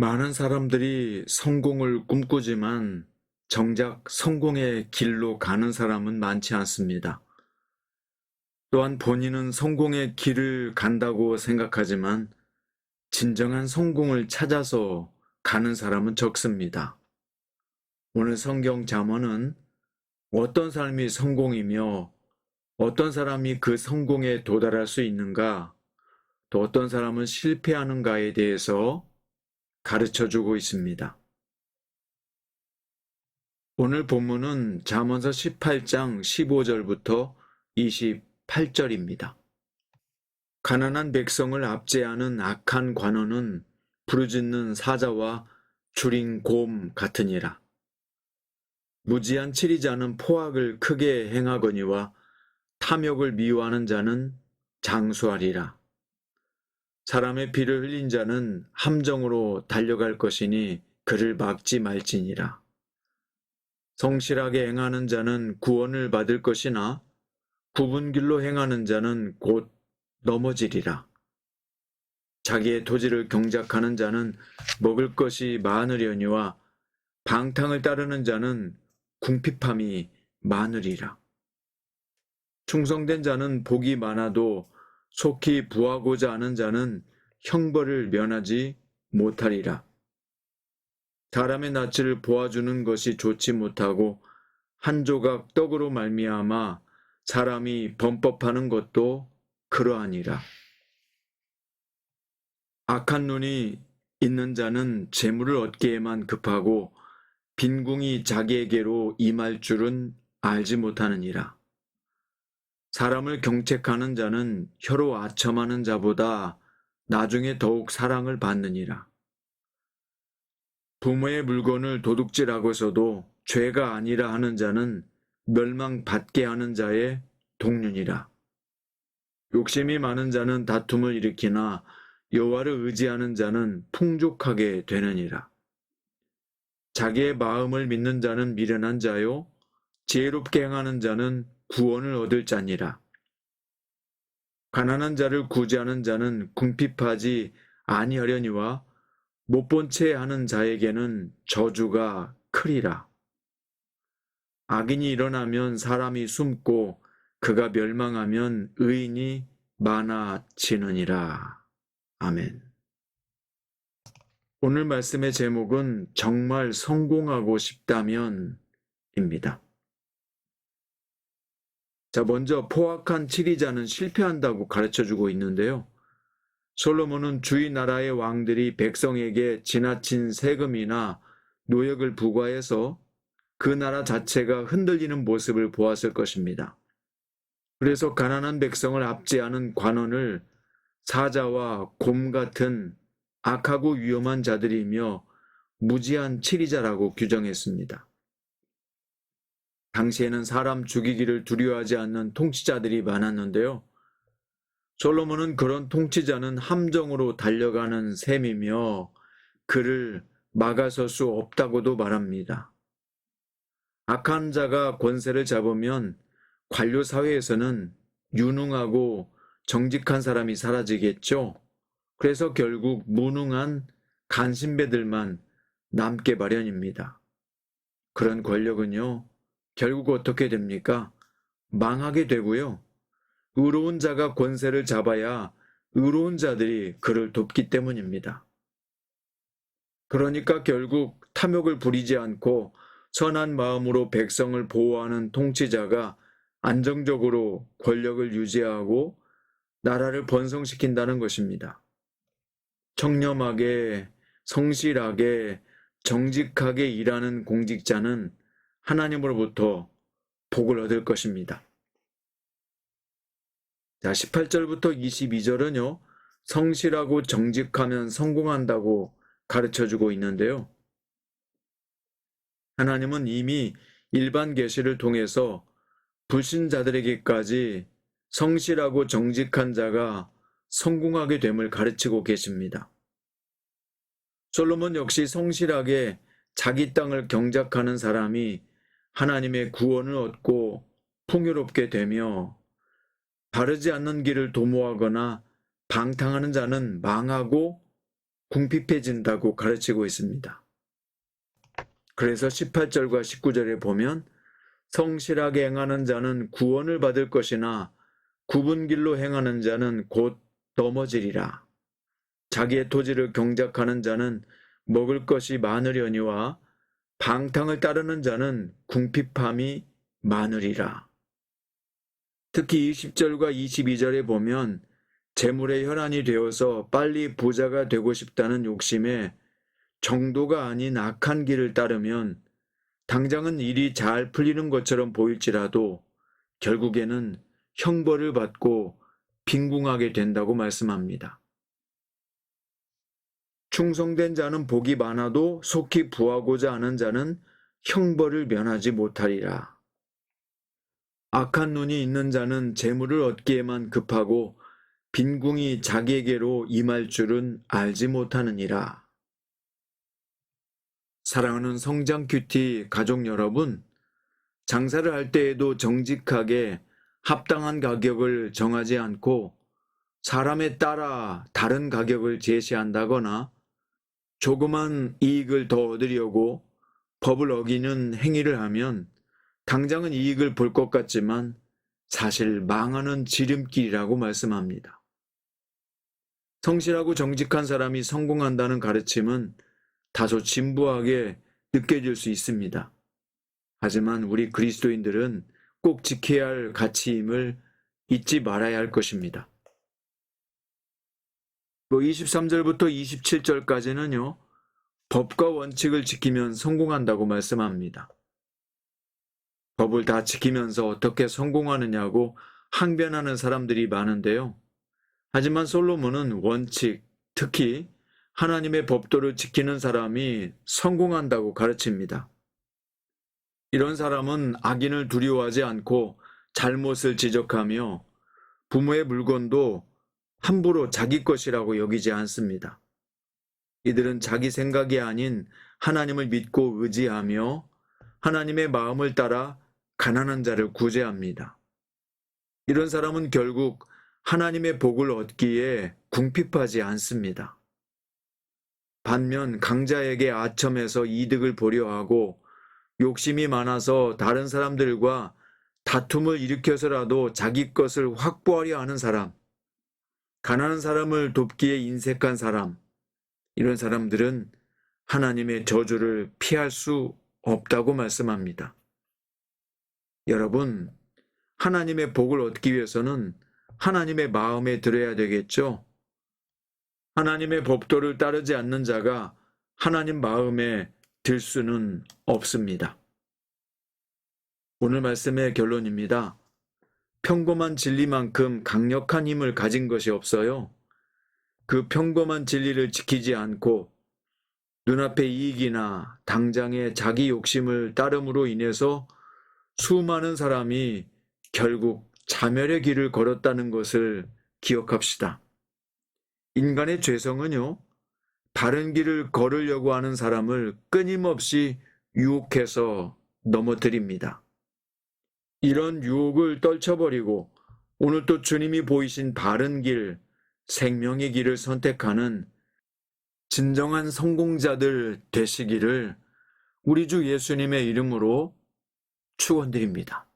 많은 사람들이 성공을 꿈꾸지만 정작 성공의 길로 가는 사람은 많지 않습니다. 또한 본인은 성공의 길을 간다고 생각하지만 진정한 성공을 찾아서 가는 사람은 적습니다. 오늘 성경 잠언은 어떤 삶이 성공이며 어떤 사람이 그 성공에 도달할 수 있는가, 또 어떤 사람은 실패하는가에 대해서 가르쳐 주고 있습니다. 오늘 본문은 잠언서 18장 15절부터 28절입니다. 가난한 백성을 압제하는 악한 관원은 부르짖는 사자와 줄인 곰 같으니라. 무지한 치리자는 포악을 크게 행하거니와 탐욕을 미워하는 자는 장수하리라. 사람의 피를 흘린 자는 함정으로 달려갈 것이니 그를 막지 말지니라. 성실하게 행하는 자는 구원을 받을 것이나 굽은 길로 행하는 자는 곧 넘어지리라. 자기의 토지를 경작하는 자는 먹을 것이 많으려니와 방탕을 따르는 자는 궁핍함이 많으리라. 충성된 자는 복이 많아도 속히 부하고자 하는 자는 형벌을 면하지 못하리라. 사람의 낯을 보아주는 것이 좋지 못하고 한 조각 떡으로 말미암아 사람이 범법하는 것도 그러하니라. 악한 눈이 있는 자는 재물을 얻기에만 급하고 빈궁이 자기에게로 임할 줄은 알지 못하느니라. 사람을 경책하는 자는 혀로 아첨하는 자보다 나중에 더욱 사랑을 받느니라. 부모의 물건을 도둑질하고서도 죄가 아니라 하는 자는 멸망받게 하는 자의 동륜이라. 욕심이 많은 자는 다툼을 일으키나 여호와를 의지하는 자는 풍족하게 되느니라. 자기의 마음을 믿는 자는 미련한 자요 지혜롭게 행하는 자는 구원을 얻을 자니라. 가난한 자를 구제하는 자는 궁핍하지 아니하려니와 못 본 채 하는 자에게는 저주가 크리라. 악인이 일어나면 사람이 숨고 그가 멸망하면 의인이 많아지느니라. 아멘. 오늘 말씀의 제목은 정말 성공하고 싶다면입니다. 자, 먼저 포악한 치리자는 실패한다고 가르쳐 주고 있는데요. 솔로몬은 주위 나라의 왕들이 백성에게 지나친 세금이나 노역을 부과해서 그 나라 자체가 흔들리는 모습을 보았을 것입니다. 그래서 가난한 백성을 압제하는 관원을 사자와 곰 같은 악하고 위험한 자들이며 무지한 치리자라고 규정했습니다. 당시에는 사람 죽이기를 두려워하지 않는 통치자들이 많았는데요. 솔로몬은 그런 통치자는 함정으로 달려가는 셈이며 그를 막아설 수 없다고도 말합니다. 악한 자가 권세를 잡으면 관료 사회에서는 유능하고 정직한 사람이 사라지겠죠. 그래서 결국 무능한 간신배들만 남게 마련입니다. 그런 권력은요, 결국 어떻게 됩니까? 망하게 되고요. 의로운 자가 권세를 잡아야 의로운 자들이 그를 돕기 때문입니다. 그러니까 결국 탐욕을 부리지 않고 선한 마음으로 백성을 보호하는 통치자가 안정적으로 권력을 유지하고 나라를 번성시킨다는 것입니다. 청렴하게, 성실하게, 정직하게 일하는 공직자는 하나님으로부터 복을 얻을 것입니다. 자, 18절부터 22절은요, 성실하고 정직하면 성공한다고 가르쳐 주고 있는데요. 하나님은 이미 일반 계시를 통해서 불신자들에게까지 성실하고 정직한 자가 성공하게 됨을 가르치고 계십니다. 솔로몬 역시 성실하게 자기 땅을 경작하는 사람이 하나님의 구원을 얻고 풍요롭게 되며 바르지 않는 길을 도모하거나 방탕하는 자는 망하고 궁핍해진다고 가르치고 있습니다. 그래서 18절과 19절에 보면 성실하게 행하는 자는 구원을 받을 것이나 굽은 길로 행하는 자는 곧 넘어지리라. 자기의 토지를 경작하는 자는 먹을 것이 많으려니와 방탕을 따르는 자는 궁핍함이 많으리라. 특히 20절과 22절에 보면 재물의 혈안이 되어서 빨리 부자가 되고 싶다는 욕심에 정도가 아닌 악한 길을 따르면 당장은 일이 잘 풀리는 것처럼 보일지라도 결국에는 형벌을 받고 빈궁하게 된다고 말씀합니다. 충성된 자는 복이 많아도 속히 부하고자 하는 자는 형벌을 면하지 못하리라. 악한 눈이 있는 자는 재물을 얻기에만 급하고 빈궁이 자기에게로 임할 줄은 알지 못하느니라. 사랑하는 성장 큐티 가족 여러분, 장사를 할 때에도 정직하게 합당한 가격을 정하지 않고 사람에 따라 다른 가격을 제시한다거나 조그만 이익을 더 얻으려고 법을 어기는 행위를 하면 당장은 이익을 볼 것 같지만 사실 망하는 지름길이라고 말씀합니다. 성실하고 정직한 사람이 성공한다는 가르침은 다소 진부하게 느껴질 수 있습니다. 하지만 우리 그리스도인들은 꼭 지켜야 할 가치임을 잊지 말아야 할 것입니다. 뭐 23절부터 27절까지는요, 법과 원칙을 지키면 성공한다고 말씀합니다. 법을 다 지키면서 어떻게 성공하느냐고 항변하는 사람들이 많은데요. 하지만 솔로몬은 원칙, 특히 하나님의 법도를 지키는 사람이 성공한다고 가르칩니다. 이런 사람은 악인을 두려워하지 않고 잘못을 지적하며 부모의 물건도 함부로 자기 것이라고 여기지 않습니다. 이들은 자기 생각이 아닌 하나님을 믿고 의지하며 하나님의 마음을 따라 가난한 자를 구제합니다. 이런 사람은 결국 하나님의 복을 얻기에 궁핍하지 않습니다. 반면 강자에게 아첨해서 이득을 보려 하고 욕심이 많아서 다른 사람들과 다툼을 일으켜서라도 자기 것을 확보하려 하는 사람, 가난한 사람을 돕기에 인색한 사람, 이런 사람들은 하나님의 저주를 피할 수 없다고 말씀합니다. 여러분, 하나님의 복을 얻기 위해서는 하나님의 마음에 들어야 되겠죠? 하나님의 법도를 따르지 않는 자가 하나님 마음에 들 수는 없습니다. 오늘 말씀의 결론입니다. 평범한 진리만큼 강력한 힘을 가진 것이 없어요. 그 평범한 진리를 지키지 않고 눈앞의 이익이나 당장의 자기 욕심을 따름으로 인해서 수많은 사람이 결국 자멸의 길을 걸었다는 것을 기억합시다. 인간의 죄성은요, 바른 길을 걸으려고 하는 사람을 끊임없이 유혹해서 넘어뜨립니다. 이런 유혹을 떨쳐버리고 오늘 또 주님이 보이신 바른 길, 생명의 길을 선택하는 진정한 성공자들 되시기를 우리 주 예수님의 이름으로 축원드립니다.